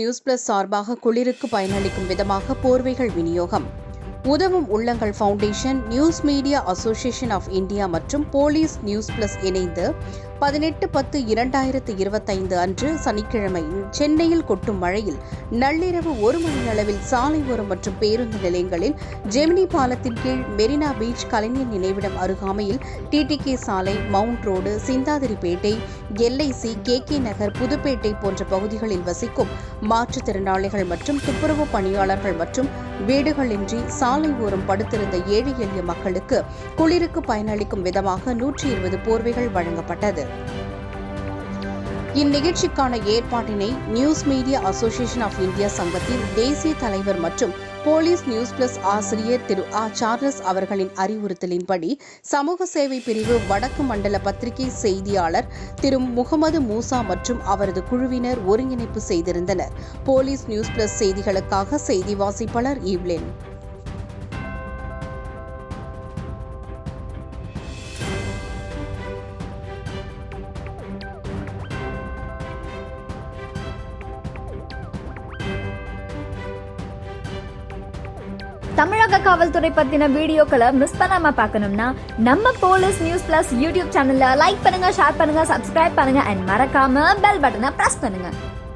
News plus சார்பாக குளிருக்கு பயனளிக்கும் விதமாக போர்வைகள் விநியோகம். உதவும் உள்ளங்கள் foundation news media association of India மற்றும் போலீஸ் நியூஸ் பிளஸ் இணைந்து பதினெட்டு பத்து இரண்டாயிரத்து இருபத்தைந்து அன்று சனிக்கிழமை சென்னையில் கொட்டும் மழையில் நள்ளிரவு ஒரு மணி அளவில் சாலை ஓரம் மற்றும் பேருந்து நிலையங்களில் ஜெமினி பாலத்தின் கீழ் மெரினா பீச் கலைஞர் நினைவிடம் அருகாமையில் டிடிகே சாலை mount road Chintadripet LIC K K Nagar Pudupet போன்ற பகுதிகளில் வசிக்கும் மாற்றுத்திறனாளிகள் மற்றும் துப்புரவு பணியாளர்கள் மற்றும் வீடுகளின்றி சாலை ஓரம் படுத்திருந்த ஏழை எளிய மக்களுக்கு குளிருக்கு பயனளிக்கும் விதமாக நூற்றி இருபது போர்வைகள் வழங்கப்பட்டது. இந்நிகழ்ச்சிக்கான ஏற்பாட்டினை news media association of India சங்கத்தின் தேசிய தலைவர் மற்றும் போலீஸ் நியூஸ் பிளஸ் ஆசிரியர் திரு ஆ. சார்லஸ் அவர்களின் அறிவுறுத்தலின்படி சமூக சேவை பிரிவு வடக்கு மண்டல பத்திரிகை செய்தியாளர் திரு முகமது மூசா மற்றும் அவரது குழுவினர் ஒருங்கிணைப்பு செய்திருந்தனர். போலீஸ் நியூஸ் பிளஸ் செய்திகளுக்காக செய்தி வாசிப்பாளர் ஈவ்லின். தமிழக காவல்துறை பத்தின வீடியோக்களை மிஸ் பண்ணாம பார்க்கணும்னா நம்ம போலீஸ் நியூஸ் பிளஸ் யூடியூப் சேனல்ல லைக் பண்ணுங்க ஷேர் பண்ணுங்க சப்ஸ்கிரைப் பண்ணுங்க அண்ட் மறக்காம பெல் பட்டனை பிரஸ் பண்ணுங்க.